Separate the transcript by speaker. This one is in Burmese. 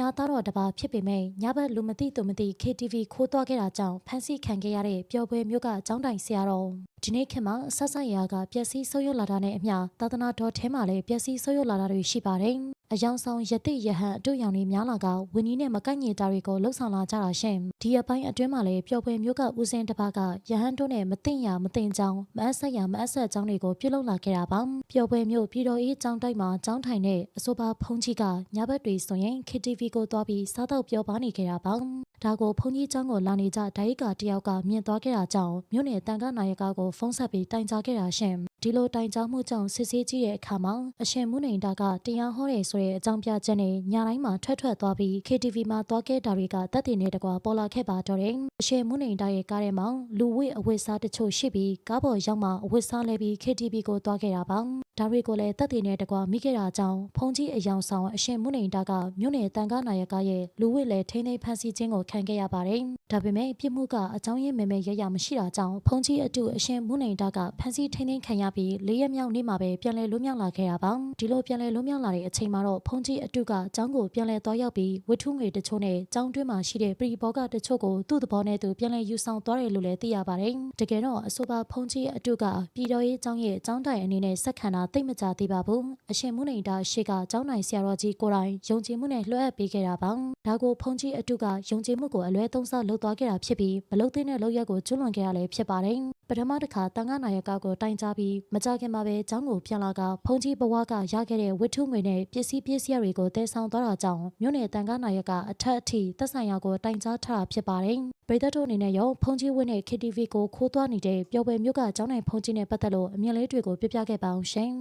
Speaker 1: ះသားတော်တစ်ပါးဖြစ်ပေမဲ့ညဘက်လူမသိသူမသိ KTV ခိုးသွားခဲ့တာကြောင့်ဖမ်းဆီးခံခဲ့ရတဲ့ပျော်ပွဲမျိုးကအကြောင်းတိုင်ဆရာတော် ဒီနေ့ခေတ်မှာဆက်ဆက်ရာကပျက်စီးဆုပ်ယွတ်လာတာနဲ့အမျှသာသနာတော်ထဲမှာလည်းပျက်စီးဆုပ်ယွတ်လာတာတွေရှိပါတယ်အယောင်ဆောင်ယတိယဟန်အတို့ရောင်တွေများလာကဝင်းကြီးနဲ့မကိုက်ညီတာတွေကိုလှုပ်ဆောင်လာကြတာရှင်ဒီအပိုင်းအတွင်းမှာလည်းပျော်ပွဲမျိုးကဦးစင်းတစ်ပါးကယဟန်တို့နဲ့မသိရမသိကြောင်းမအဆက်ရမအဆက်ကြောင်းတွေကိုပြုလုပ်လာခဲ့တာပါပျော်ပွဲမျိုးပြည်တော်အေးကြောင်းတိုက်မှာကြောင်းထိုင်တဲ့အဆိုပါဖုန်ကြီးကညဘက်တွေဆိုရင် KTV ကိုသွားပြီးစားတော့ပြောပါနေခဲ့တာပါ ဒါကိုဖုန်ကြီးကျောင်းကိုလာနေကြဒိုင်ကာတယောက်ကမြင်သွားခဲ့တာကြောင့်မြို့နယ်တန်ခါနာယကကိုဖုန်းဆက်ပြီးတိုင်ကြားခဲ့တာရှင်ဒီလိုတိုင်ကြားမှုကြောင့်စစ်ဆေးကြည့်တဲ့အခါမှာအရှင်မုနိုင်တာကတရားဟောတယ်ဆိုတဲ့အကြောင်းပြချက်နဲ့ညတိုင်းမှာထွက်ထွက်သွားပြီး KTV မှာသွားခဲ့တာတွေကတက်တည်နေတကွာပေါ်လာခဲ့ပါတော့တယ်အရှင်မုနိုင်တာရဲ့ကားထဲမှာလူဝိအဝတ်စားတချို့ရှိပြီးကားပေါ်ရောက်မှအဝတ်စားလဲပြီး KTV ကိုသွားခဲ့တာပါဒါတွေကိုလည်းတက်တည်နေတကွာမိခဲ့တာကြောင့်ဖုန်ကြီးအယောင်ဆောင်အရှင်မုနိုင်တာကမြို့နယ်တန်ခါနာယကရဲ့လူဝိလည်းထိန်းသိမ်းဖမ်းဆီးခြင်းကိုခံခဲ့ရပါတယ်ဒါပေမဲ့ပြစ်မှုကအကြောင်းရင်းမဲမဲရရမရှိတာကြောင့်ဖုန်ကြီးအတူအရှင်မုနိုင်တာကဖမ်းဆီးထိန်းသိမ်းခံရပြီးလေးရက်မြောက်နေ့မှာပဲပြန်လည်လွတ်မြောက်လာခဲ့တာပါဒီလိုပြန်လည်လွတ်မြောက်လာတဲ့အချိန်မှာတော့ဖုန်ကြီးအတူကအကြောင်းကိုပြန်လည်သွားရောက်ပြီးဝတ္ထုငွေတချို့နဲ့ကြောင်းတွင်းမှာရှိတဲ့ပရိဘောဂတချို့ကိုသူ့သဘောနဲ့သူပြန်လည်ယူဆောင်သွားတယ်လို့လည်းသိရပါတယ်တကယ်တော့အဆိုပါဖုန်ကြီးအတူကပြည်တော်ရေးကျောင်းရဲ့ကျောင်းတိုင်အနေနဲ့ဆက်ခံတာသိမကြသေးပါဘူးအရှင်မုနိုင်တာရှေ့ကကျောင်းတိုင်ဆရာတော်ကြီးကိုယ်တိုင်ယုံကြည်မှုနဲ့လွှဲအပ်ပေးခဲ့တာပါဒါကိုဖုန်ကြီးအတူကယုံကြည်မှုကိုအလွဲသုံးစားလုပ်သွားခဲ့တာဖြစ်ပြီးမလုတ်သိတဲ့လောက်ရက်ကိုကျွလွန်ခဲ့ရလည်းဖြစ်ပါတယ်ပထမတစ်ခါတန်ခါနာယကကိုတိုင်ကြားပြီးမကြခင်မှာပဲကျောင်းကိုပြန်လာကဖုန်ကြီးဘဝကရခဲ့တဲ့ဝတ္ထုငွေနဲ့ပစ္စည်းပစ္စည်းတွေကိုတည်ဆောင်သွားတာကြောင့်မြို့နယ်တန်ခါနာယကအထက်အထိသက်ဆိုင်ရာကိုတိုင်ကြားထားတာဖြစ်ပါတယ်ပြည်သက်တို့အနေနဲ့ရောဖုန်ကြီးဝင်းနဲ့ KTV ကိုခိုးသွားနေတဲ့ပျော်ပွဲမြို့ကကျောင်းနိုင်ဖုန်ကြီးနဲ့ပတ်သက်လို့အမြင်လေးတွေကိုပြပြခဲ့ပါအောင်ရှင်